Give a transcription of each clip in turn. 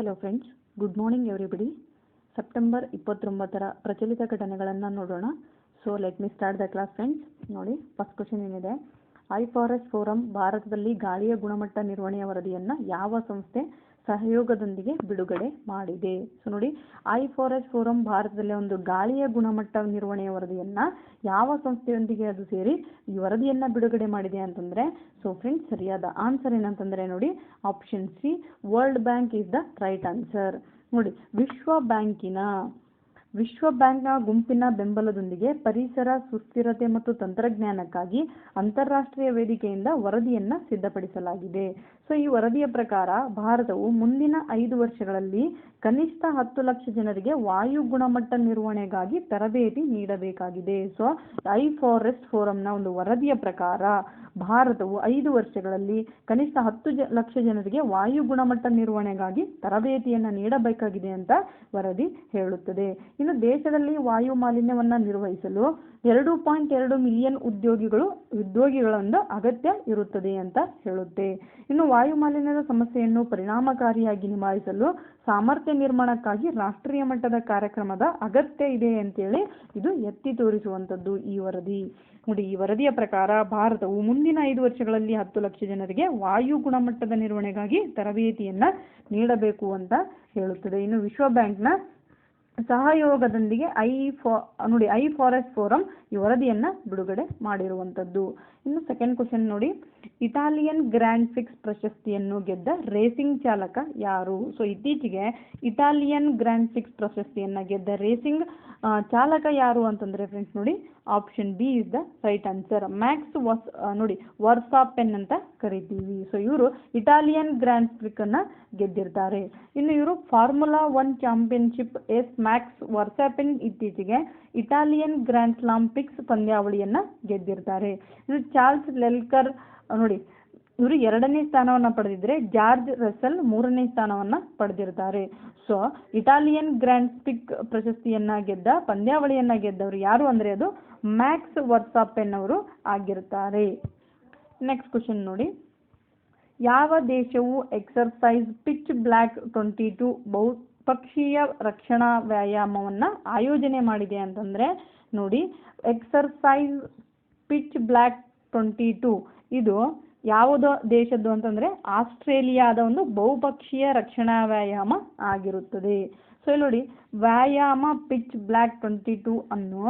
Hello friends good morning everybody September ಇಪ್ಪತ್ತೊಂಬತ್ತರ ಪ್ರಚಲಿತ ಘಟನೆಗಳನ್ನು ನೋಡೋಣ. So let me start the class friends ನೋಡಿ first question ಏನಿದೆ? ಐ ಫಾರೆಸ್ಟ್ ಫೋರಂ ಭಾರತದಲ್ಲಿ ಗಾಳಿಯ ಗುಣಮಟ್ಟ ನಿರ್ವಹಣೆಯ ವರದಿಯನ್ನು ಯಾವ ಸಂಸ್ಥೆ ಸಹಯೋಗದೊಂದಿಗೆ ಬಿಡುಗಡೆ ಮಾಡಿದೆ. ಸೊ ನೋಡಿ ಐ ಫಾರೆಸ್ಟ್ ಫೋರಂ ಭಾರತದಲ್ಲಿ ಒಂದು ಗಾಳಿಯ ಗುಣಮಟ್ಟ ನಿರ್ವಹಣೆಯ ವರದಿಯನ್ನು ಯಾವ ಸಂಸ್ಥೆಯೊಂದಿಗೆ ಅದು ಸೇರಿ ಈ ವರದಿಯನ್ನು ಬಿಡುಗಡೆ ಮಾಡಿದೆ ಅಂತಂದರೆ, ಸೊ ಫ್ರೆಂಡ್ಸ್ ಸರಿಯಾದ ಆನ್ಸರ್ ಏನಂತಂದರೆ ನೋಡಿ option C World Bank is the right answer ನೋಡಿ, ವಿಶ್ವ ಬ್ಯಾಂಕಿನ, ವಿಶ್ವ ಬ್ಯಾಂಕ್ನ ಗುಂಪಿನ ಬೆಂಬಲದೊಂದಿಗೆ ಪರಿಸರ, ಸುಸ್ಥಿರತೆ ಮತ್ತು ತಂತ್ರಜ್ಞಾನಕ್ಕಾಗಿ ಅಂತಾರಾಷ್ಟ್ರೀಯ ವೇದಿಕೆಯಿಂದ ವರದಿಯನ್ನು ಸಿದ್ಧಪಡಿಸಲಾಗಿದೆ. ಸೊ ಈ ವರದಿಯ ಪ್ರಕಾರ ಭಾರತವು ಮುಂದಿನ ಐದು ವರ್ಷಗಳಲ್ಲಿ ಕನಿಷ್ಠ ಹತ್ತು ಲಕ್ಷ ಜನರಿಗೆ ವಾಯು ಗುಣಮಟ್ಟ ನಿರ್ವಹಣೆಗಾಗಿ ತರಬೇತಿ ನೀಡಬೇಕಾಗಿದೆ. ಸೊ ಐ ಫಾರೆಸ್ಟ್ ಫೋರಂನ ಒಂದು ವರದಿಯ ಪ್ರಕಾರ, ಭಾರತವು ಐದು ವರ್ಷಗಳಲ್ಲಿ ಕನಿಷ್ಠ ಹತ್ತು ಲಕ್ಷ ಜನರಿಗೆ ವಾಯು ಗುಣಮಟ್ಟ ನಿರ್ವಹಣೆಗಾಗಿ ತರಬೇತಿಯನ್ನು ನೀಡಬೇಕಾಗಿದೆ ಅಂತ ವರದಿ ಹೇಳುತ್ತದೆ. ಇನ್ನು ದೇಶದಲ್ಲಿ ವಾಯು ಮಾಲಿನ್ಯವನ್ನು ನಿರ್ವಹಿಸಲು ಎರಡು ಪಾಯಿಂಟ್ ಎರಡು ಮಿಲಿಯನ್ ಉದ್ಯೋಗಿಗಳು, ಉದ್ಯೋಗಿಗಳೊಂದು ಅಗತ್ಯ ಇರುತ್ತದೆ ಅಂತ ಹೇಳುತ್ತೆ. ಇನ್ನು ವಾಯು ಮಾಲಿನ್ಯದ ಸಮಸ್ಯೆಯನ್ನು ಪರಿಣಾಮಕಾರಿಯಾಗಿ ನಿಭಾಯಿಸಲು ಸಾಮರ್ಥ್ಯ ನಿರ್ಮಾಣಕ್ಕಾಗಿ ರಾಷ್ಟ್ರೀಯ ಮಟ್ಟದ ಕಾರ್ಯಕ್ರಮದ ಅಗತ್ಯ ಇದೆ ಅಂತೇಳಿ ಇದು ಎತ್ತಿ ತೋರಿಸುವಂಥದ್ದು ಈ ವರದಿ. ನೋಡಿ, ಈ ವರದಿಯ ಪ್ರಕಾರ ಭಾರತವು ಮುಂದಿನ ಐದು ವರ್ಷಗಳಲ್ಲಿ ಹತ್ತು ಲಕ್ಷ ಜನರಿಗೆ ವಾಯು ಗುಣಮಟ್ಟದ ನಿರ್ವಹಣೆಗಾಗಿ ತರಬೇತಿಯನ್ನ ನೀಡಬೇಕು ಅಂತ ಹೇಳುತ್ತದೆ. ಇನ್ನು ವಿಶ್ವ ಬ್ಯಾಂಕ್ನ ಸಹಯೋಗದೊಂದಿಗೆ ಐ ಫಾ, ನೋಡಿ, ಐ ಫಾರೆಸ್ಟ್ ಫೋರಂ ಈ ವರದಿಯನ್ನ ಬಿಡುಗಡೆ ಮಾಡಿರುವಂಥದ್ದು. ಇನ್ನು ಸೆಕೆಂಡ್ ಕ್ವಶನ್ ನೋಡಿ. ಇಟಾಲಿಯನ್ ಗ್ರ್ಯಾಂಡ್ ಫಿಕ್ಸ್ ಪ್ರಶಸ್ತಿಯನ್ನು ಗೆದ್ದ ರೇಸಿಂಗ್ ಚಾಲಕ ಯಾರು? ಸೊ ಇತ್ತೀಚೆಗೆ ಇಟಾಲಿಯನ್ ಗ್ರ್ಯಾಂಡ್ ಫಿಕ್ಸ್ ಪ್ರಶಸ್ತಿಯನ್ನು ಗೆದ್ದ ರೇಸಿಂಗ್ ಚಾಲಕ ಯಾರು ಅಂತಂದರೆ ಫ್ರೆಂಡ್ಸ್ ನೋಡಿ option B is the right answer Max was ನೋಡಿ ವರ್ಸಾಪೆನ್ ಅಂತ ಕರಿತೀವಿ. ಸೊ ಇವರು ಇಟಾಲಿಯನ್ ಗ್ರ್ಯಾಂಡ್ ಅನ್ನು ಗೆದ್ದಿರ್ತಾರೆ. ಇನ್ನು ಇವರು Formula One championships Max Verstappen ಇತ್ತೀಚೆಗೆ ಇಟಾಲಿಯನ್ ಗ್ರ್ಯಾಂಡ್ ಸ್ಲಾಮ್ ಪಿಕ್ಸ್ ಪಂದ್ಯಾವಳಿಯನ್ನು ಗೆದ್ದಿರ್ತಾರೆ. ಇನ್ನು ಚಾರ್ಲ್ಸ್ ಲೆಲ್ಕರ್ ನೋಡಿ, ಇವರು ಎರಡನೇ ಸ್ಥಾನವನ್ನು ಪಡೆದಿದ್ದರೆ ಜಾರ್ಜ್ ರಸಲ್ ಮೂರನೇ ಸ್ಥಾನವನ್ನು ಪಡೆದಿರ್ತಾರೆ. ಸೊ ಇಟಾಲಿಯನ್ ಗ್ರ್ಯಾಂಡ್ ಪಿಕ್ ಪ್ರಶಸ್ತಿಯನ್ನು ಗೆದ್ದ, ಪಂದ್ಯಾವಳಿಯನ್ನು ಗೆದ್ದವರು ಯಾರು ಅಂದರೆ ಅದು ಮ್ಯಾಕ್ಸ್ ವರ್ಸಾಪೆನ್ ಅವರು ಆಗಿರ್ತಾರೆ. ನೆಕ್ಸ್ಟ್ ಕ್ವಶನ್ ನೋಡಿ. ಯಾವ ದೇಶವು exercise pitch black twenty two ಬಹುಪಕ್ಷೀಯ ರಕ್ಷಣಾ ವ್ಯಾಯಾಮವನ್ನು ಆಯೋಜನೆ ಮಾಡಿದೆ ಅಂತಂದರೆ ನೋಡಿ exercise pitch black twenty two ಇದು ಯಾವುದು ದೇಶದ್ದು ಅಂತಂದರೆ ಆಸ್ಟ್ರೇಲಿಯಾದ ಒಂದು ಬಹುಪಕ್ಷೀಯ ರಕ್ಷಣಾ ವ್ಯಾಯಾಮ ಆಗಿರುತ್ತದೆ. ಸೊ ಇಲ್ಲಿ ನೋಡಿ ವ್ಯಾಯಾಮ ಪಿಚ್ ಬ್ಲ್ಯಾಕ್ ಟ್ವೆಂಟಿ ಟೂ ಅನ್ನು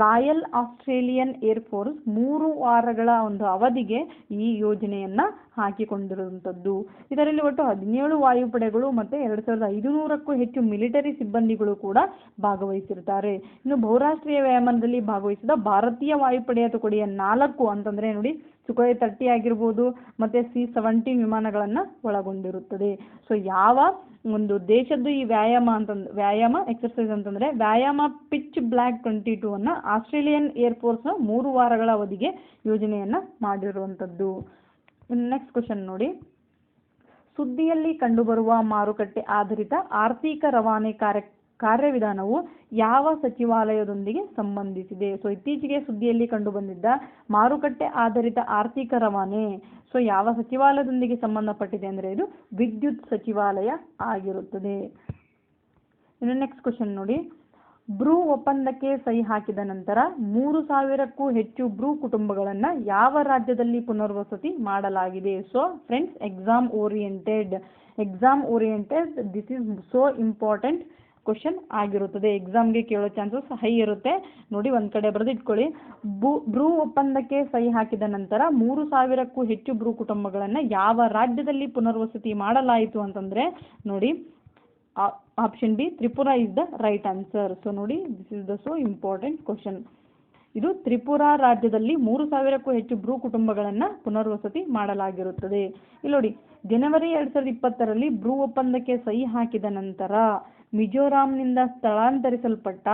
ರಾಯಲ್ ಆಸ್ಟ್ರೇಲಿಯನ್ ಏರ್ಫೋರ್ಸ್ ಮೂರು ವಾರಗಳ ಒಂದು ಅವಧಿಗೆ ಈ ಯೋಜನೆಯನ್ನು ಹಾಕಿಕೊಂಡಿರುವಂಥದ್ದು. ಇದರಲ್ಲಿ ಒಟ್ಟು ಹದಿನೇಳು ವಾಯುಪಡೆಗಳು ಮತ್ತು ಎರಡು ಸಾವಿರದ ಐದುನೂರಕ್ಕೂ ಹೆಚ್ಚು ಮಿಲಿಟರಿ ಸಿಬ್ಬಂದಿಗಳು ಕೂಡ ಭಾಗವಹಿಸಿರುತ್ತಾರೆ. ಇನ್ನು ಬಹುರಾಷ್ಟ್ರೀಯ ವ್ಯಾಯಾಮದಲ್ಲಿ ಭಾಗವಹಿಸಿದ ಭಾರತೀಯ ವಾಯುಪಡೆಯ ತುಕಡಿಯ ನಾಲ್ಕು ಅಂತಂದರೆ ನೋಡಿ ಸುಖೋಯ್ ತರ್ಟಿ ಆಗಿರ್ಬೋದು ಮತ್ತು ಸಿ ಸೆವೆಂಟಿ ವಿಮಾನಗಳನ್ನು ಒಳಗೊಂಡಿರುತ್ತದೆ. ಸೊ ಯಾವ ಒಂದು ದೇಶದ್ದು ಈ ವ್ಯಾಯಾಮ ಅಂತಂದು ವ್ಯಾಯಾಮ ಎಕ್ಸರ್ಸೈಸ್ ಅಂತಂದರೆ ವ್ಯಾಯಾಮ ಪಿಚ್ ಬ್ಲ್ಯಾಕ್ ಟ್ವೆಂಟಿ ಟೂ ಅನ್ನು ಆಸ್ಟ್ರೇಲಿಯನ್ ಏರ್ಫೋರ್ಸ್ನ ಮೂರು ವಾರಗಳ ಅವಧಿಗೆ ಯೋಜನೆಯನ್ನು ಮಾಡಿರುವಂಥದ್ದು. ನೆಕ್ಸ್ಟ್ ಕ್ವಶನ್ ನೋಡಿ. ಸುದ್ದಿಯಲ್ಲಿ ಕಂಡುಬರುವ ಮಾರುಕಟ್ಟೆ ಆಧಾರಿತ ಆರ್ಥಿಕ ರವಾನೆ ಕಾರ್ಯ, ಕಾರ್ಯವಿಧಾನವು ಯಾವ ಸಚಿವಾಲಯದೊಂದಿಗೆ ಸಂಬಂಧಿಸಿದೆ? ಸೊ ಇತ್ತೀಚೆಗೆ ಸುದ್ದಿಯಲ್ಲಿ ಕಂಡುಬಂದಿದ್ದ ಮಾರುಕಟ್ಟೆ ಆಧಾರಿತ ಆರ್ಥಿಕ ರವಾನೆ. ಸೊ ಯಾವ ಸಚಿವಾಲಯದೊಂದಿಗೆ ಸಂಬಂಧಪಟ್ಟಿದೆ ಅಂದರೆ ಇದು ವಿದ್ಯುತ್ ಸಚಿವಾಲಯ ಆಗಿರುತ್ತದೆ. ಇನ್ನು ನೆಕ್ಸ್ಟ್ ಕ್ವಶನ್ ನೋಡಿ. ಬ್ರೂ ಒಪ್ಪಂದಕ್ಕೆ ಸಹಿ ಹಾಕಿದ ನಂತರ ಮೂರು ಸಾವಿರಕ್ಕೂ ಹೆಚ್ಚು ಬ್ರೂ ಕುಟುಂಬಗಳನ್ನು ಯಾವ ರಾಜ್ಯದಲ್ಲಿ ಪುನರ್ವಸತಿ ಮಾಡಲಾಗಿದೆ? So friends exam oriented exam oriented this is so important question ಆಗಿರುತ್ತದೆ. ಎಕ್ಸಾಮ್ಗೆ ಕೇಳೋ ಚಾನ್ಸಸ್ ಹೈ ಇರುತ್ತೆ. ನೋಡಿ, ಒಂದು ಕಡೆ ಬರೆದಿಟ್ಕೊಳ್ಳಿ ಬ್ರೂ ಒಪ್ಪಂದಕ್ಕೆ ಸಹಿ ಹಾಕಿದ ನಂತರ ಮೂರು ಸಾವಿರಕ್ಕೂ ಹೆಚ್ಚು ಬ್ರೂ ಕುಟುಂಬಗಳನ್ನು ಯಾವ ರಾಜ್ಯದಲ್ಲಿ ಪುನರ್ವಸತಿ ಮಾಡಲಾಯಿತು ಅಂತಂದರೆ, ನೋಡಿ option B Tripura is the right answer so ನೋಡಿ this is the so important question ಇದು ತ್ರಿಪುರ ರಾಜ್ಯದಲ್ಲಿ ಮೂರು ಸಾವಿರಕ್ಕೂ ಹೆಚ್ಚು ಬ್ರೂ ಕುಟುಂಬಗಳನ್ನು ಪುನರ್ವಸತಿ ಮಾಡಲಾಗಿರುತ್ತದೆ. ಇಲ್ಲಿ ನೋಡಿ, ಜನವರಿ ಎರಡು ಸಾವಿರದ ಇಪ್ಪತ್ತರಲ್ಲಿ ಬ್ರೂ ಒಪ್ಪಂದಕ್ಕೆ ಸಹಿ ಹಾಕಿದ ನಂತರ ಮಿಜೋರಾಂನಿಂದ ಸ್ಥಳಾಂತರಿಸಲ್ಪಟ್ಟ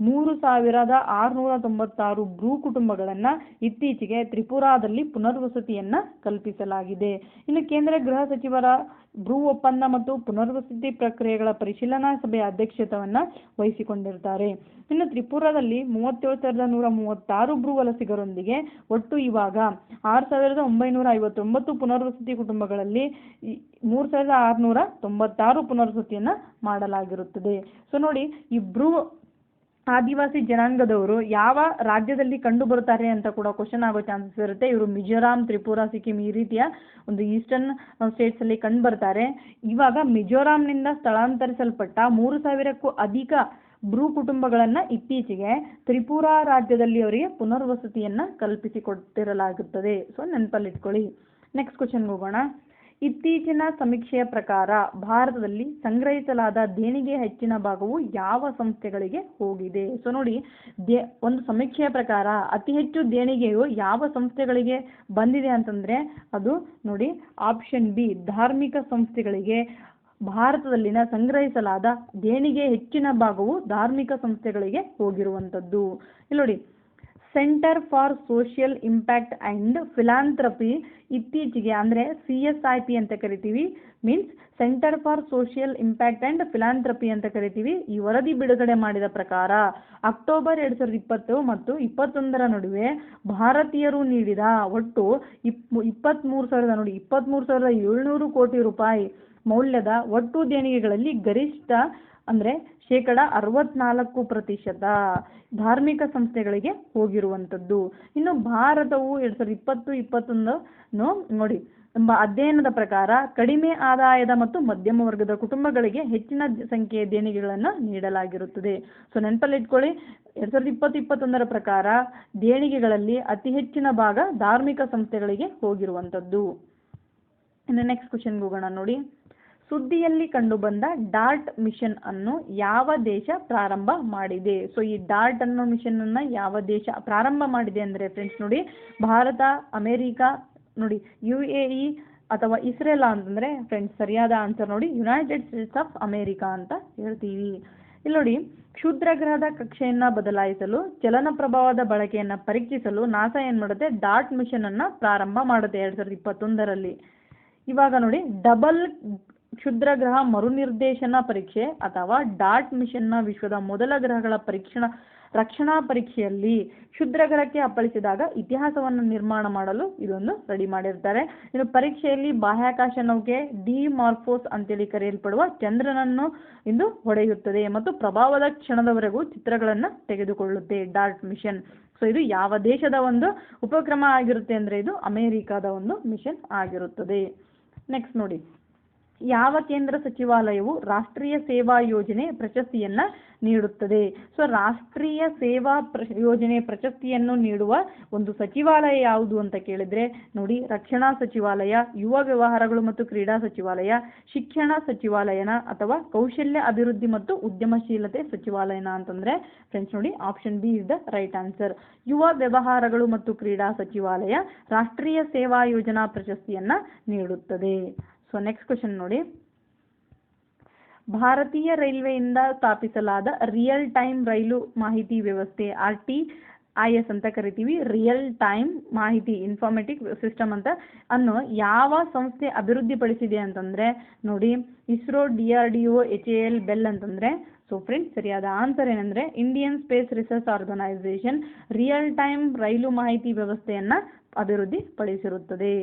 ಮೂರು ಸಾವಿರದ ಆರುನೂರ ತೊಂಬತ್ತಾರು ಬ್ರೂ ಕುಟುಂಬಗಳನ್ನು ಇತ್ತೀಚೆಗೆ ತ್ರಿಪುರಾದಲ್ಲಿ ಪುನರ್ವಸತಿಯನ್ನು ಕಲ್ಪಿಸಲಾಗಿದೆ. ಇನ್ನು ಕೇಂದ್ರ ಗೃಹ ಸಚಿವರ ಬ್ರೂ ಒಪ್ಪಂದ ಮತ್ತು ಪುನರ್ವಸತಿ ಪ್ರಕ್ರಿಯೆಗಳ ಪರಿಶೀಲನಾ ಸಭೆಯ ಅಧ್ಯಕ್ಷತೆಯನ್ನು ವಹಿಸಿಕೊಂಡಿರ್ತಾರೆ. ಇನ್ನು ತ್ರಿಪುರಾದಲ್ಲಿ ಮೂವತ್ತೇಳು ಸಾವಿರದ ನೂರ ಮೂವತ್ತಾರು ಬ್ರೂ ವಲಸಿಗರೊಂದಿಗೆ ಒಟ್ಟು ಇವಾಗ ಆರು ಸಾವಿರದ ಒಂಬೈನೂರ ಐವತ್ತೊಂಬತ್ತು ಪುನರ್ವಸತಿ ಕುಟುಂಬಗಳಲ್ಲಿ ಮೂರು ಸಾವಿರದ ಆರುನೂರ ತೊಂಬತ್ತಾರು ಪುನರ್ವಸತಿಯನ್ನು ಮಾಡಲಾಗಿರುತ್ತದೆ. ಸೊ ನೋಡಿ ಈ ಆದಿವಾಸಿ ಜನಾಂಗದವರು ಯಾವ ರಾಜ್ಯದಲ್ಲಿ ಕಂಡು ಬರುತ್ತಾರೆ ಅಂತ ಕೂಡ ಕ್ವಶನ್ ಆಗೋ ಚಾನ್ಸಸ್ ಇರುತ್ತೆ. ಇವರು ಮಿಜೋರಾಂ, ತ್ರಿಪುರಾ, ಸಿಕ್ಕಿಂ ಈ ರೀತಿಯ ಒಂದು ಈಸ್ಟರ್ನ್ ಸ್ಟೇಟ್ಸ್ ಅಲ್ಲಿ ಕಂಡು ಬರ್ತಾರೆ. ಇವಾಗ ಮಿಜೋರಾಂನಿಂದ ಸ್ಥಳಾಂತರಿಸಲ್ಪಟ್ಟ ಮೂರು ಸಾವಿರಕ್ಕೂ ಅಧಿಕ ಬ್ರೂ ಕುಟುಂಬಗಳನ್ನು ಇತ್ತೀಚೆಗೆ ತ್ರಿಪುರಾ ರಾಜ್ಯದಲ್ಲಿ ಅವರಿಗೆ ಪುನರ್ವಸತಿಯನ್ನ ಕಲ್ಪಿಸಿಕೊಟ್ಟಿರಲಾಗುತ್ತದೆ. ಸೊ ನೆನಪಲ್ಲಿಟ್ಕೊಳ್ಳಿ ನೆಕ್ಸ್ಟ್ ಕ್ವಶನ್ಗೆ ಹೋಗೋಣ. ಇತ್ತೀಚಿನ ಸಮೀಕ್ಷೆಯ ಪ್ರಕಾರ ಭಾರತದಲ್ಲಿ ಸಂಗ್ರಹಿಸಲಾದ ದೇಣಿಗೆ ಹೆಚ್ಚಿನ ಭಾಗವು ಯಾವ ಸಂಸ್ಥೆಗಳಿಗೆ ಹೋಗಿದೆ? ಸೊ ನೋಡಿ, ದೇ, ಒಂದು ಸಮೀಕ್ಷೆಯ ಪ್ರಕಾರ ಅತಿ ಹೆಚ್ಚು ದೇಣಿಗೆಯು ಯಾವ ಸಂಸ್ಥೆಗಳಿಗೆ ಬಂದಿದೆ ಅಂತಂದ್ರೆ ಅದು ನೋಡಿ ಆಪ್ಷನ್ ಬಿ ಧಾರ್ಮಿಕ ಸಂಸ್ಥೆಗಳಿಗೆ. ಭಾರತದಲ್ಲಿನ ಸಂಗ್ರಹಿಸಲಾದ ದೇಣಿಗೆ ಹೆಚ್ಚಿನ ಭಾಗವು ಧಾರ್ಮಿಕ ಸಂಸ್ಥೆಗಳಿಗೆ ಹೋಗಿರುವಂಥದ್ದು. ಇಲ್ಲಿ ನೋಡಿ centre for social impact and philanthropy ಇತ್ತೀಚೆಗೆ ಅಂದರೆ ಸಿ ಎಸ್ ಐ ಪಿ ಅಂತ ಕರಿತೀವಿ. Means centre for social impact and philanthropy ಅಂತ ಕರಿತೀವಿ. ಈ ವರದಿ ಬಿಡುಗಡೆ ಮಾಡಿದ ಪ್ರಕಾರ ಅಕ್ಟೋಬರ್ ಎರಡು ಸಾವಿರದ ಇಪ್ಪತ್ತು ಮತ್ತು ಇಪ್ಪತ್ತೊಂದರ ನಡುವೆ ಭಾರತೀಯರು ನೀಡಿದ ಒಟ್ಟು ಇಪ್ ಇಪ್ಪತ್ತ್ಮೂರು ಸಾವಿರದ ನೋಡಿ ಇಪ್ಪತ್ತ್ಮೂರು ಸಾವಿರದ ಏಳ್ನೂರು ಕೋಟಿ ರೂಪಾಯಿ ಮೌಲ್ಯದ ಒಟ್ಟು ದೇಣಿಗೆಗಳಲ್ಲಿ ಗರಿಷ್ಠ ಅಂದರೆ ಶೇಕಡ ಅರವತ್ನಾಲ್ಕು ಪ್ರತಿಶತ ಧಾರ್ಮಿಕ ಸಂಸ್ಥೆಗಳಿಗೆ ಹೋಗಿರುವಂಥದ್ದು. ಇನ್ನು ಭಾರತವು ಎರಡು ಸಾವಿರದ ಇಪ್ಪತ್ತು ಇಪ್ಪತ್ತೊಂದು ನೋಡಿ, ಎಂಬ ಅಧ್ಯಯನದ ಪ್ರಕಾರ ಕಡಿಮೆ ಆದಾಯದ ಮತ್ತು ಮಧ್ಯಮ ವರ್ಗದ ಕುಟುಂಬಗಳಿಗೆ ಹೆಚ್ಚಿನ ಸಂಖ್ಯೆಯ ದೇಣಿಗೆಗಳನ್ನು ನೀಡಲಾಗಿರುತ್ತದೆ. ಸೊ ನೆನಪಲ್ಲಿಟ್ಕೊಳ್ಳಿ ಎರಡು ಸಾವಿರದ ಇಪ್ಪತ್ತು, ಇಪ್ಪತ್ತೊಂದರ ಪ್ರಕಾರ ದೇಣಿಗೆಗಳಲ್ಲಿ ಅತಿ ಹೆಚ್ಚಿನ ಭಾಗ ಧಾರ್ಮಿಕ ಸಂಸ್ಥೆಗಳಿಗೆ ಹೋಗಿರುವಂಥದ್ದು. ಇನ್ನು ನೆಕ್ಸ್ಟ್ ಕ್ವಶನ್ಗೆ ಹೋಗೋಣ ನೋಡಿ. ಸುದ್ದಿಯಲ್ಲಿ ಕಂಡುಬಂದ ಡಾರ್ಟ್ ಮಿಷನ್ ಅನ್ನು ಯಾವ ದೇಶ ಪ್ರಾರಂಭ ಮಾಡಿದೆ? ಸೊ ಈ ಡಾರ್ಟ್ ಅನ್ನೋ ಮಿಷನ್ ಅನ್ನ ಯಾವ ದೇಶ ಪ್ರಾರಂಭ ಮಾಡಿದೆ ಅಂದರೆ ಫ್ರೆಂಡ್ಸ್ ನೋಡಿ, ಭಾರತ, ಅಮೇರಿಕ ನೋಡಿ ಯು ಎ ಇ ಅಥವಾ ಇಸ್ರೇಲ್ ಅಂತಂದ್ರೆ ಫ್ರೆಂಡ್ಸ್ ಸರಿಯಾದ ಆನ್ಸರ್ ನೋಡಿ ಯುನೈಟೆಡ್ ಸ್ಟೇಟ್ಸ್ ಆಫ್ ಅಮೇರಿಕಾ ಅಂತ ಹೇಳ್ತೀವಿ. ಇಲ್ಲಿ ನೋಡಿ, ಕ್ಷುದ್ರ ಗ್ರಹದ ಕಕ್ಷೆಯನ್ನ ಬದಲಾಯಿಸಲು, ಚಲನ ಪ್ರಭಾವದ ಬಳಕೆಯನ್ನ ಪರೀಕ್ಷಿಸಲು ನಾಸಾ ಏನ್ ಮಾಡುತ್ತೆ? ಡಾರ್ಟ್ ಮಿಷನ್ ಅನ್ನ ಪ್ರಾರಂಭ ಮಾಡುತ್ತೆ ಎರಡ್ ಸಾವಿರದ ಇಪ್ಪತ್ತೊಂದರಲ್ಲಿ. ಇವಾಗ ನೋಡಿ ಡಬಲ್ ಗ್ರಹ ಮರುನಿರ್ದೇಶನ ಪರೀಕ್ಷೆ ಅಥವಾ ಡಾರ್ಟ್ ಮಿಷನ್ನ ವಿಶ್ವದ ಮೊದಲ ಗ್ರಹಗಳ ಪರೀಕ್ಷಣ, ರಕ್ಷಣಾ ಪರೀಕ್ಷೆಯಲ್ಲಿ ಕ್ಷುದ್ರ ಗ್ರಹಕ್ಕೆ ಅಪ್ಪಳಿಸಿದಾಗ ಇತಿಹಾಸವನ್ನು ನಿರ್ಮಾಣ ಮಾಡಲು ಇದೊಂದು ರೆಡಿ ಮಾಡಿರ್ತಾರೆ. ಇನ್ನು ಪರೀಕ್ಷೆಯಲ್ಲಿ ಬಾಹ್ಯಾಕಾಶ ನೌಕೆ ಡಿ ಮಾರ್ಫೋಸ್ ಅಂತೇಳಿ ಕರೆಯಲ್ಪಡುವ ಚಂದ್ರನನ್ನು ಇಂದು ಹೊಡೆಯುತ್ತದೆ ಮತ್ತು ಪ್ರಭಾವದ ಕ್ಷಣದವರೆಗೂ ಚಿತ್ರಗಳನ್ನು ತೆಗೆದುಕೊಳ್ಳುತ್ತೆ ಡಾರ್ಟ್ ಮಿಷನ್. ಸೊ ಇದು ಯಾವ ದೇಶದ ಒಂದು ಉಪಕ್ರಮ ಆಗಿರುತ್ತೆ ಅಂದರೆ ಇದು ಅಮೆರಿಕಾದ ಒಂದು ಮಿಷನ್ ಆಗಿರುತ್ತದೆ. ನೆಕ್ಸ್ಟ್ ನೋಡಿ. ಯಾವ ಕೇಂದ್ರ ಸಚಿವಾಲಯವು ರಾಷ್ಟ್ರೀಯ ಸೇವಾ ಯೋಜನೆ ಪ್ರಶಸ್ತಿಯನ್ನ ನೀಡುತ್ತದೆ? ಸೊ ರಾಷ್ಟ್ರೀಯ ಸೇವಾ ಪ್ರ, ಯೋಜನೆ ಪ್ರಶಸ್ತಿಯನ್ನು ನೀಡುವ ಒಂದು ಸಚಿವಾಲಯ ಯಾವುದು ಅಂತ ಕೇಳಿದ್ರೆ, ನೋಡಿ, ರಕ್ಷಣಾ ಸಚಿವಾಲಯ, ಯುವ ವ್ಯವಹಾರಗಳು ಮತ್ತು ಕ್ರೀಡಾ ಸಚಿವಾಲಯ, ಶಿಕ್ಷಣ ಸಚಿವಾಲಯನ ಅಥವಾ ಕೌಶಲ್ಯ ಅಭಿವೃದ್ಧಿ ಮತ್ತು ಉದ್ಯಮಶೀಲತೆ ಸಚಿವಾಲಯನ ಅಂತಂದ್ರೆ ಫ್ರೆಂಡ್ಸ್ ನೋಡಿ option B is the right answer ಯುವ ವ್ಯವಹಾರಗಳು ಮತ್ತು ಕ್ರೀಡಾ ಸಚಿವಾಲಯ ರಾಷ್ಟ್ರೀಯ ಸೇವಾ ಯೋಜನಾ ಪ್ರಶಸ್ತಿಯನ್ನ ನೀಡುತ್ತದೆ. ಸೊ ನೆಕ್ಸ್ಟ್ ಕ್ವಶನ್ ನೋಡಿ. ಭಾರತೀಯ ರೈಲ್ವೆಯಿಂದ ಸ್ಥಾಪಿಸಲಾದ ರಿಯಲ್ ಟೈಮ್ ರೈಲು ಮಾಹಿತಿ ವ್ಯವಸ್ಥೆ ಆರ್ ಟಿ ಐ ಎಸ್ ಅಂತ ಕರಿತೀವಿ. ರಿಯಲ್ ಟೈಮ್ ಮಾಹಿತಿ ಇನ್ಫಾರ್ಮೆಟಿಕ್ ಸಿಸ್ಟಮ್ ಅಂತ. ಅನ್ನು ಯಾವ ಸಂಸ್ಥೆ ಅಭಿವೃದ್ಧಿಪಡಿಸಿದೆ ಅಂತಂದ್ರೆ, ನೋಡಿ, ISRO D R D O H A L BEL ಅಂತಂದ್ರೆ ಸೊ ಫ್ರೆಂಡ್ಸ್ ಸರಿಯಾದ ಆನ್ಸರ್ ಏನಂದ್ರೆ Indian Space Research Organisation real time ರೈಲು ಮಾಹಿತಿ ವ್ಯವಸ್ಥೆಯನ್ನ ಅಭಿವೃದ್ಧಿಪಡಿಸಿರುತ್ತದೆ.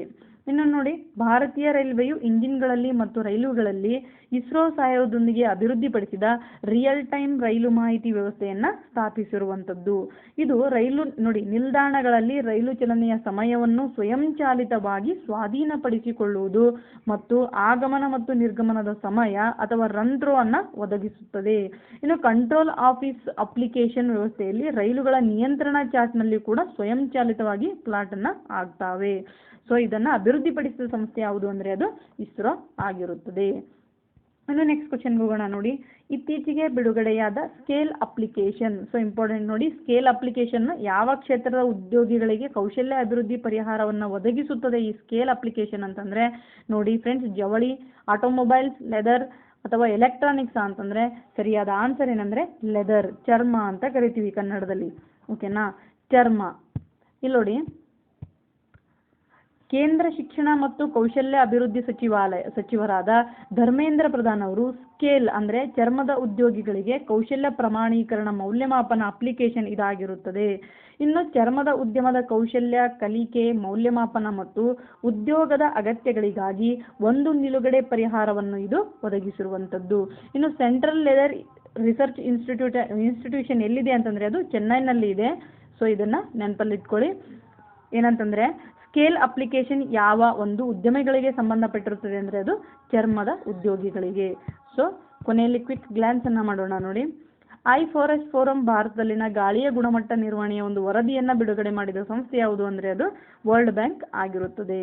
ಇನ್ನು ನೋಡಿ, ಭಾರತೀಯ ರೈಲ್ವೆಯು ಇಂಜಿನ್ಗಳಲ್ಲಿ ಮತ್ತು ರೈಲುಗಳಲ್ಲಿ ಇಸ್ರೋ ಸಹಾಯದೊಂದಿಗೆ ಅಭಿವೃದ್ಧಿಪಡಿಸಿದ ರಿಯಲ್ ಟೈಮ್ ರೈಲು ಮಾಹಿತಿ ವ್ಯವಸ್ಥೆಯನ್ನು ಸ್ಥಾಪಿಸಿರುವಂಥದ್ದು. ಇದು ರೈಲು ನೋಡಿ, ನಿಲ್ದಾಣಗಳಲ್ಲಿ ರೈಲು ಚಲನೆಯ ಸಮಯವನ್ನು ಸ್ವಯಂಚಾಲಿತವಾಗಿ ಸ್ವಾಧೀನಪಡಿಸಿಕೊಳ್ಳುವುದು ಮತ್ತು ಆಗಮನ ಮತ್ತು ನಿರ್ಗಮನದ ಸಮಯ ಅಥವಾ ಅನ್ನ ಒದಗಿಸುತ್ತದೆ. ಇನ್ನು ಕಂಟ್ರೋಲ್ ಆಫೀಸ್ ಅಪ್ಲಿಕೇಶನ್ ವ್ಯವಸ್ಥೆಯಲ್ಲಿ ರೈಲುಗಳ ನಿಯಂತ್ರಣ ಚಾರ್ಟ್ನಲ್ಲಿ ಕೂಡ ಸ್ವಯಂಚಾಲಿತವಾಗಿ ಪ್ಲಾಟ್ ಅನ್ನ ಆಗ್ತಾವೆ ಸೊ ಇದನ್ನ ಅಭಿವೃದ್ಧಿಪಡಿಸಿದ ಸಂಸ್ಥೆ ಯಾವುದು ಅಂದ್ರೆ ಅದು ಇಸ್ರೋ ಆಗಿರುತ್ತದೆ. ಇನ್ನು ನೆಕ್ಸ್ಟ್ ಕ್ವಶನ್ಗೆ ಹೋಗೋಣ ನೋಡಿ. ಇತ್ತೀಚೆಗೆ ಬಿಡುಗಡೆಯಾದ ಸ್ಕೇಲ್ ಅಪ್ಲಿಕೇಶನ್ ಸೊ ಇಂಪಾರ್ಟೆಂಟ್ ನೋಡಿ ಸ್ಕೇಲ್ ಅಪ್ಲಿಕೇಶನ್ ಯಾವ ಕ್ಷೇತ್ರದ ಉದ್ಯೋಗಿಗಳಿಗೆ ಕೌಶಲ್ಯ ಅಭಿವೃದ್ಧಿ ಪರಿಹಾರವನ್ನು ಒದಗಿಸುತ್ತದೆ ಈ ಸ್ಕೇಲ್ ಅಪ್ಲಿಕೇಶನ್ ಅಂತಂದ್ರೆ? ನೋಡಿ ಫ್ರೆಂಡ್ಸ್ ಜವಳಿ ಆಟೋಮೊಬೈಲ್ಸ್ ಲೆದರ್ ಅಥವಾ ಎಲೆಕ್ಟ್ರಾನಿಕ್ಸ್ ಅಂತಂದ್ರೆ ಸರಿಯಾದ ಆನ್ಸರ್ ಏನಂದ್ರೆ ಲೆದರ್ ಚರ್ಮ ಅಂತ ಕರಿತೀವಿ ಕನ್ನಡದಲ್ಲಿ. ಓಕೆನಾ ಚರ್ಮ. ಇಲ್ಲಿ ನೋಡಿ. ಕೇಂದ್ರ ಶಿಕ್ಷಣ ಮತ್ತು ಕೌಶಲ್ಯ ಅಭಿವೃದ್ಧಿ ಸಚಿವಾಲಯ ಸಚಿವರಾದ ಧರ್ಮೇಂದ್ರ ಪ್ರಧಾನ್ ಅವರು ಸ್ಕೇಲ್ ಅಂದರೆ ಚರ್ಮದ ಉದ್ಯೋಗಿಗಳಿಗೆ ಕೌಶಲ್ಯ ಪ್ರಮಾಣೀಕರಣ ಮೌಲ್ಯಮಾಪನ ಅಪ್ಲಿಕೇಶನ್ ಇದಾಗಿರುತ್ತದೆ. ಇನ್ನು ಚರ್ಮದ ಉದ್ಯಮದ ಕೌಶಲ್ಯ, ಕಲಿಕೆ, ಮೌಲ್ಯಮಾಪನ ಮತ್ತು ಉದ್ಯೋಗದ ಅಗತ್ಯಗಳಿಗಾಗಿ ಒಂದು ನಿಲುಗಡೆ ಪರಿಹಾರವನ್ನು ಇದು ಒದಗಿಸಿರುವಂಥದ್ದು. ಇನ್ನು Central Leather Research Institute, institution ಎಲ್ಲಿದೆ ಅಂತಂದರೆ ಅದು ಚೆನ್ನೈನಲ್ಲಿ ಇದೆ ಸೊ ಇದನ್ನು ನೆನಪಲ್ಲಿಟ್ಕೊಳ್ಳಿ. ಏನಂತಂದರೆ ಸ್ಕೇಲ್ ಅಪ್ಲಿಕೇಶನ್ ಯಾವ ಒಂದು ಉದ್ಯಮಿಗಳಿಗೆ ಸಂಬಂಧಪಟ್ಟಿರುತ್ತದೆ ಅಂದರೆ ಅದು ಚರ್ಮದ ಉದ್ಯೋಗಿಗಳಿಗೆ. ಸೊ ಕೊನೆಯಲ್ಲಿ ಕ್ವಿಕ್ ಗ್ಲ್ಯಾನ್ಸನ್ನು ಮಾಡೋಣ ನೋಡಿ. ಐ ಫಾರೆಸ್ಟ್ ಫೋರಂ ಭಾರತದಲ್ಲಿನ ಗಾಳಿಯ ಗುಣಮಟ್ಟ ನಿರ್ವಹಣೆಯ ಒಂದು ವರದಿಯನ್ನು ಬಿಡುಗಡೆ ಮಾಡಿದ ಸಂಸ್ಥೆ ಯಾವುದು ಅಂದರೆ ಅದು ವರ್ಲ್ಡ್ ಬ್ಯಾಂಕ್ ಆಗಿರುತ್ತದೆ.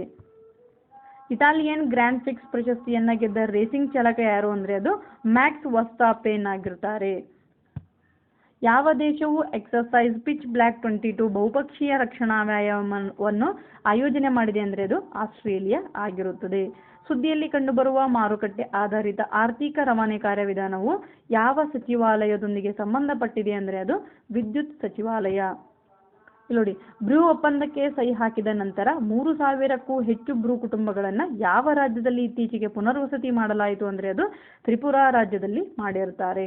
ಇಟಾಲಿಯನ್ ಗ್ರ್ಯಾಂಡ್ ಫಿಕ್ಸ್ ಪ್ರಶಸ್ತಿಯನ್ನು ಗೆದ್ದ ರೇಸಿಂಗ್ ಚಾಲಕ ಯಾರು ಅಂದರೆ ಅದು ಮ್ಯಾಕ್ಸ್ ವಸ್ತಾಪೇನ್ ಆಗಿರ್ತಾರೆ ಯಾವ ದೇಶವು exercise pitch black twenty two ಬಹುಪಕ್ಷೀಯ ರಕ್ಷಣಾ ವ್ಯಾಯಾಮವನ್ನು ಆಯೋಜನೆ ಮಾಡಿದೆ ಅಂದರೆ ಅದು ಆಸ್ಟ್ರೇಲಿಯಾ ಆಗಿರುತ್ತದೆ. ಸುದ್ದಿಯಲ್ಲಿ ಕಂಡುಬರುವ ಮಾರುಕಟ್ಟೆ ಆಧಾರಿತ ಆರ್ಥಿಕ ರವಾನೆ ಕಾರ್ಯವಿಧಾನವು ಯಾವ ಸಚಿವಾಲಯದೊಂದಿಗೆ ಸಂಬಂಧಪಟ್ಟಿದೆ ಅಂದರೆ ಅದು ವಿದ್ಯುತ್ ಸಚಿವಾಲಯ. ನೋಡಿ ಬ್ರೂ ಒಪ್ಪಂದಕ್ಕೆ ಸಹಿ ಹಾಕಿದ ನಂತರ ಮೂರು ಸಾವಿರಕ್ಕೂ ಹೆಚ್ಚು ಬ್ರೂ ಕುಟುಂಬಗಳನ್ನು ಯಾವ ರಾಜ್ಯದಲ್ಲಿ ಇತ್ತೀಚೆಗೆ ಪುನರ್ವಸತಿ ಮಾಡಲಾಯಿತು ಅಂದರೆ ಅದು ತ್ರಿಪುರಾ ರಾಜ್ಯದಲ್ಲಿ ಮಾಡಿರ್ತಾರೆ.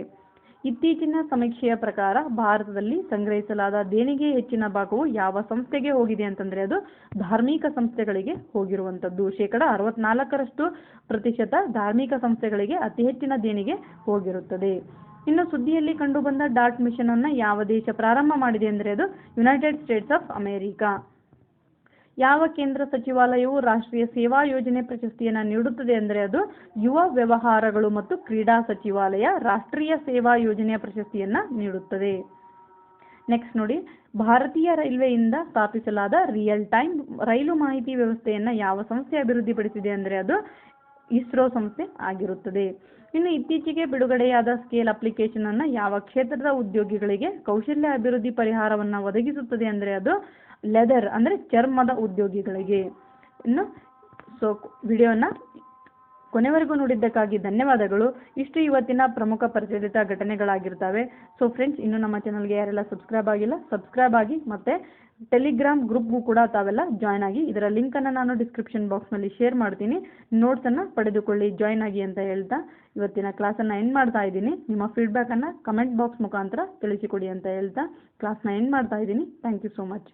ಇತ್ತೀಚಿನ ಸಮೀಕ್ಷೆಯ ಪ್ರಕಾರ ಭಾರತದಲ್ಲಿ ಸಂಗ್ರಹಿಸಲಾದ ದೇಣಿಗೆ ಹೆಚ್ಚಿನ ಭಾಗವು ಯಾವ ಸಂಸ್ಥೆಗೆ ಹೋಗಿದೆ ಅಂತಂದ್ರೆ ಅದು ಧಾರ್ಮಿಕ ಸಂಸ್ಥೆಗಳಿಗೆ ಹೋಗಿರುವಂತದ್ದು. ಶೇಕಡ ಅರವತ್ನಾಲ್ಕರಷ್ಟು ಪ್ರತಿಶತ ಧಾರ್ಮಿಕ ಸಂಸ್ಥೆಗಳಿಗೆ ಅತಿ ಹೆಚ್ಚಿನ ದೇಣಿಗೆ ಹೋಗಿರುತ್ತದೆ. ಇನ್ನು ಸುದ್ದಿಯಲ್ಲಿ ಕಂಡುಬಂದ ಡಾಟ್ ಮಿಷನ್ ಅನ್ನ ಯಾವ ದೇಶ ಪ್ರಾರಂಭ ಮಾಡಿದೆ ಅಂದ್ರೆ ಅದು ಯುನೈಟೆಡ್ ಸ್ಟೇಟ್ಸ್ ಆಫ್ ಅಮೆರಿಕಾ ಯಾವ ಕೇಂದ್ರ ಸಚಿವಾಲಯವು ರಾಷ್ಟ್ರೀಯ ಸೇವಾ ಯೋಜನೆ ಪ್ರಶಸ್ತಿಯನ್ನು ನೀಡುತ್ತದೆ ಅಂದರೆ ಅದು ಯುವ ವ್ಯವಹಾರಗಳು ಮತ್ತು ಕ್ರೀಡಾ ಸಚಿವಾಲಯ ರಾಷ್ಟ್ರೀಯ ಸೇವಾ ಯೋಜನೆಯ ಪ್ರಶಸ್ತಿಯನ್ನು ನೀಡುತ್ತದೆ. ನೆಕ್ಸ್ಟ್ ನೋಡಿ, ಭಾರತೀಯ ರೈಲ್ವೆಯಿಂದ ಸ್ಥಾಪಿಸಲಾದ ರಿಯಲ್ ಟೈಮ್ ರೈಲು ಮಾಹಿತಿ ವ್ಯವಸ್ಥೆಯನ್ನು ಯಾವ ಸಂಸ್ಥೆ ಅಭಿವೃದ್ಧಿಪಡಿಸಿದೆ ಅಂದರೆ ಅದು ಇಸ್ರೋ ಸಂಸ್ಥೆ ಆಗಿರುತ್ತದೆ. ಇನ್ನು ಇತ್ತೀಚೆಗೆ ಬಿಡುಗಡೆಯಾದ ಸ್ಕೇಲ್ ಅಪ್ಲಿಕೇಶನ್ ಅನ್ನು ಯಾವ ಕ್ಷೇತ್ರದ ಉದ್ಯೋಗಿಗಳಿಗೆ ಕೌಶಲ್ಯ ಅಭಿವೃದ್ಧಿ ಪರಿಹಾರವನ್ನು ಒದಗಿಸುತ್ತದೆ ಅಂದರೆ ಅದು ಲೆದರ್ ಅಂದರೆ ಚರ್ಮದ ಉದ್ಯೋಗಿಗಳಿಗೆ. ಇನ್ನು ಸೊ ವಿಡಿಯೋನ ಕೊನೆವರೆಗೂ ನೋಡಿದ್ದಕ್ಕಾಗಿ ಧನ್ಯವಾದಗಳು. ಇಷ್ಟು ಇವತ್ತಿನ ಪ್ರಮುಖ ಪ್ರಚಲಿತ ಘಟನೆಗಳಾಗಿರ್ತವೆ. ಸೊ ಫ್ರೆಂಡ್ಸ್ ಇನ್ನು ನಮ್ಮ ಚಾನಲ್ಗೆ ಯಾರೆಲ್ಲ ಸಬ್ಸ್ಕ್ರೈಬ್ ಆಗಿಲ್ಲ ಸಬ್ಸ್ಕ್ರೈಬ್ ಆಗಿ ಮತ್ತು ಟೆಲಿಗ್ರಾಮ್ ಗ್ರೂಪ್ಗೂ ಕೂಡ ತಾವೆಲ್ಲ ಜಾಯ್ನ್ ಆಗಿ ಇದರ ಲಿಂಕನ್ನು ನಾನು ಡಿಸ್ಕ್ರಿಪ್ಷನ್ ಬಾಕ್ಸ್ನಲ್ಲಿ ಶೇರ್ ಮಾಡ್ತೀನಿ. ನೋಟ್ಸನ್ನು ಪಡೆದುಕೊಳ್ಳಿ ಜಾಯ್ನ್ ಆಗಿ ಅಂತ ಹೇಳ್ತಾ ಇವತ್ತಿನ ಕ್ಲಾಸನ್ನು ಎಂಡ್ ಮಾಡ್ತಾ ಇದ್ದೀನಿ. ನಿಮ್ಮ ಫೀಡ್ಬ್ಯಾಕನ್ನು ಕಮೆಂಟ್ ಬಾಕ್ಸ್ ಮುಖಾಂತರ ತಿಳಿಸಿಕೊಡಿ ಅಂತ ಹೇಳ್ತಾ ಕ್ಲಾಸ್ನ ಎಂಡ್ ಮಾಡ್ತಾ ಇದ್ದೀನಿ. Thank you so much